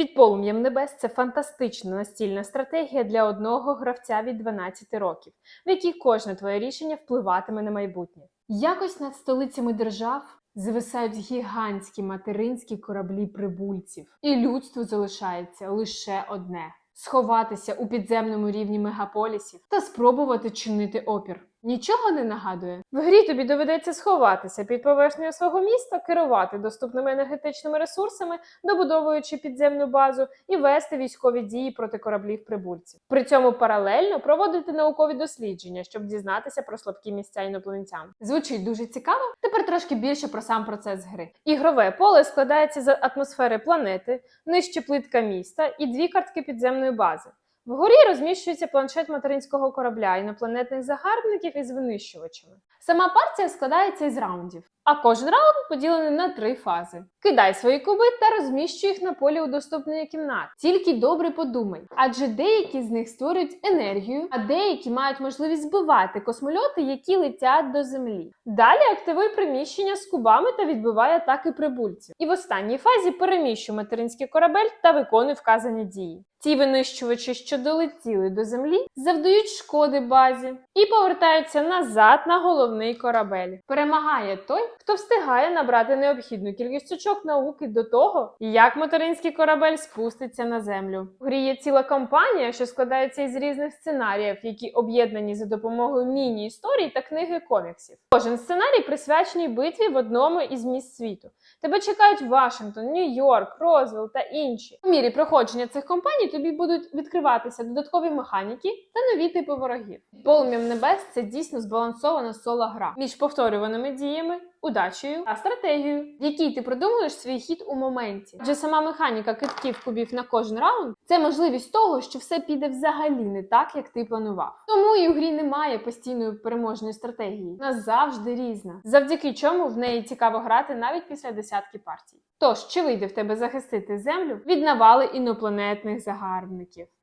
Під полум'ям небес це фантастична настільна стратегія для одного гравця від 12 років, в якій кожне твоє рішення впливатиме на майбутнє. Якось над столицями держав зависають гігантські материнські кораблі прибульців, і людству залишається лише одне сховатися у підземному рівні мегаполісів та спробувати чинити опір. Нічого не нагадує. В грі тобі доведеться сховатися під поверхнею свого міста, керувати доступними енергетичними ресурсами, добудовуючи підземну базу і вести військові дії проти кораблів прибульців. При цьому паралельно проводити наукові дослідження, щоб дізнатися про слабкі місця інопланетян. Звучить дуже цікаво. Тепер трошки більше про сам процес гри. Ігрове поле складається з атмосфери планети, нижче плитка міста і дві картки підземної бази. Вгорі розміщується планшет материнського корабля інопланетних загарбників із винищувачами. Сама партія складається із раундів, а кожен раунд поділений на три фази. Кидай свої куби та розміщуй їх на полі у доступної кімнати. Тільки добре подумай, адже деякі з них створюють енергію, а деякі мають можливість збивати космольоти, які летять до землі. Далі активуй приміщення з кубами та відбивай атаки прибульців. І в останній фазі переміщуй материнський корабель та виконуй вказані дії. Ті винищувачі, що долетіли до землі, завдають шкоди базі і повертаються назад на головний корабель. Перемагає той, хто встигає набрати необхідну кількість очок науки до того, як материнський корабель спуститься на землю. В грі є ціла кампанія, що складається із різних сценаріїв, які об'єднані за допомогою міні-історій та книги коміксів. Кожен сценарій присвячений битві в одному із міст світу. Тебе чекають Вашингтон, Нью-Йорк, Розвілл та інші. У мірі проходження цих компаній тобі будуть відкриватися додаткові механіки та нові типи ворогів. Полум'ям небес це дійсно збалансована соло гра між повторюваними діями, удачею та стратегією, в якій ти продумуєш свій хід у моменті. Адже сама механіка китків кубів на кожен раунд це можливість того, що все піде взагалі не так, як ти планував. Тому і у грі немає постійної переможної стратегії. Вона завжди різна, завдяки чому в неї цікаво грати навіть після десятки партій. Тож, чи вийде в тебе захистити землю від навали інопланетних загарбників?